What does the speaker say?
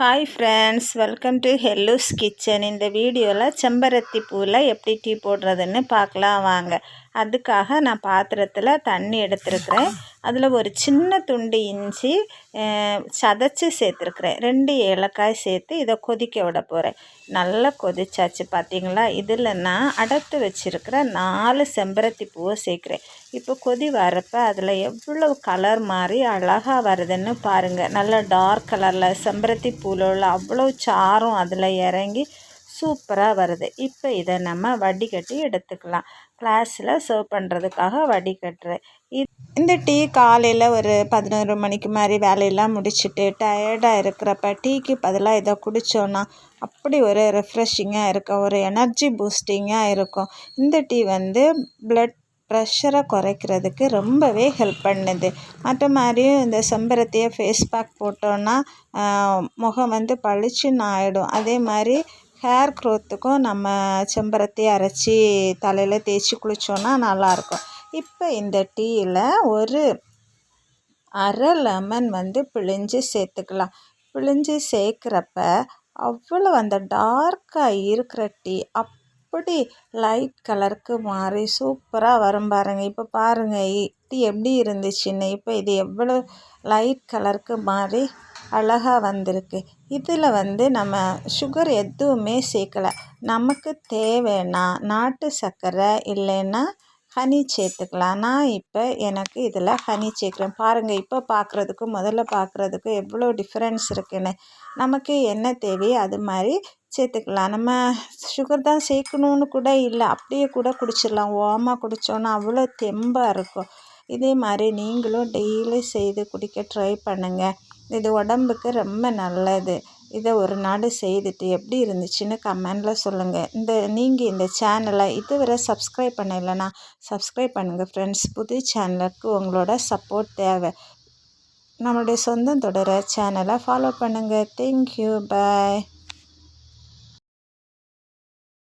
Hi friends welcome to ஹெல்லூஸ் kitchen இந்த வீடியோவில் செம்பருத்தி பூவில் எப்படி டீ போடுறதுன்னு பார்க்கலாம் வாங்க. அதுக்காக நான் பாத்திரத்தில் தண்ணி எடுத்துருக்கிறேன். அதில் ஒரு சின்ன துண்டு இஞ்சி சதைச்சி சேர்த்துருக்குறேன். ரெண்டு ஏலக்காய் சேர்த்து இதை கொதிக்க விட போகிறேன் நல்லா கொதிச்சாச்சு பார்த்தீங்களா இதில் நான் அடுத்து வச்சுருக்கிற நாலு செம்பருத்தி பூவை சேர்க்குறேன். இப்போ கொதி வரப்போ அதில் எவ்வளோ கலர் மாதிரி அழகாக வருதுன்னு பாருங்கள் நல்லா டார்க் கலரில் செம்பருத்தி பூவில் உள்ள அவ்வளோ சாரும் அதில் இறங்கி சூப்பராக வருது. இப்போ இதை நம்ம வடிகட்டி எடுத்துக்கலாம். கிளாஸில் சர்வ் பண்ணுறதுக்காக வடிகட்டுறேன் இது இந்த டீ காலையில் ஒரு பதினோரு மணிக்கு மாதிரி வேலையெல்லாம் முடிச்சுட்டு டயர்டாக இருக்கிறப்ப டீக்கு பதிலாக இதை குடித்தோன்னா அப்படி ஒரு ரெஃப்ரெஷிங்காக இருக்கும் ஒரு எனர்ஜி பூஸ்டிங்காக இருக்கும். இந்த டீ வந்து ப்ளட் ப்ரெஷரை குறைக்கிறதுக்கு ரொம்பவே ஹெல்ப் பண்ணுது. மற்ற மாதிரியும் இந்த செம்பருத்தியை ஃபேஸ் பேக் போட்டோன்னா முகம் வந்து பளிச்சுன்னு ஆகிடும் அதே மாதிரி ஹேர் க்ரோத்துக்கும் நம்ம செம்பருத்தி அரைச்சி தலையில் தேய்ச்சி குளித்தோன்னா நல்லாயிருக்கும். இப்போ இந்த டீயில் ஒரு அரை லெமன் வந்து பிழிஞ்சு சேர்த்துக்கலாம். பிழிஞ்சு சேர்க்குறப்ப அவ்வளோ அந்த டார்க்காக இருக்கிற டீ அப் அப்படி லைட் கலருக்கு மாறி சூப்பராக வரும் பாருங்கள் இப்போ பாருங்கள் இது எப்படி இருந்துச்சுன்னு. இப்போ இது எவ்வளோ லைட் கலருக்கு மாறி அழகாக வந்திருக்கு. இதில் வந்து நம்ம சுகர் எதுவுமே சேர்க்கலை. நமக்கு தேவைன்னா நாட்டு சர்க்கரை இல்லைன்னா ஹனி சேர்த்துக்கலாம் நான் இப்போ எனக்கு இதில் ஹனி சேர்க்குறேன். பாருங்கள் இப்போ பார்க்குறதுக்கும் முதல்ல பார்க்குறதுக்கும் எவ்வளோ டிஃப்ரென்ஸ் இருக்குன்னு. நமக்கு என்ன தேவையோ அது மாதிரி சேர்த்துக்கலாம். நம்ம சுகர் தான் சேர்க்கணுன்னு கூட இல்லை அப்படியே கூட குடிச்சிடலாம். ஓமாக குடித்தோன்னா அவ்வளோ தெம்பாக இருக்கும். இதே மாதிரி நீங்களும் டெய்லி செய்து குடிக்க ட்ரை பண்ணுங்கள் இது உடம்புக்கு ரொம்ப நல்லது. இதை ஒரு நாள் செய்துட்டு எப்படி இருந்துச்சுன்னு கமெண்டில் சொல்லுங்கள் இந்த நீங்கள் இந்த சேனலை இதுவரை சப்ஸ்கிரைப் பண்ணலைன்னா சப்ஸ்கிரைப் பண்ணுங்கள் ஃப்ரெண்ட்ஸ் புது சேனலுக்கு உங்களோட சப்போர்ட் தேவை. நம்மளுடைய சொந்தம் தொடர சேனலை ஃபாலோ பண்ணுங்கள் தேங்க்யூ பாய்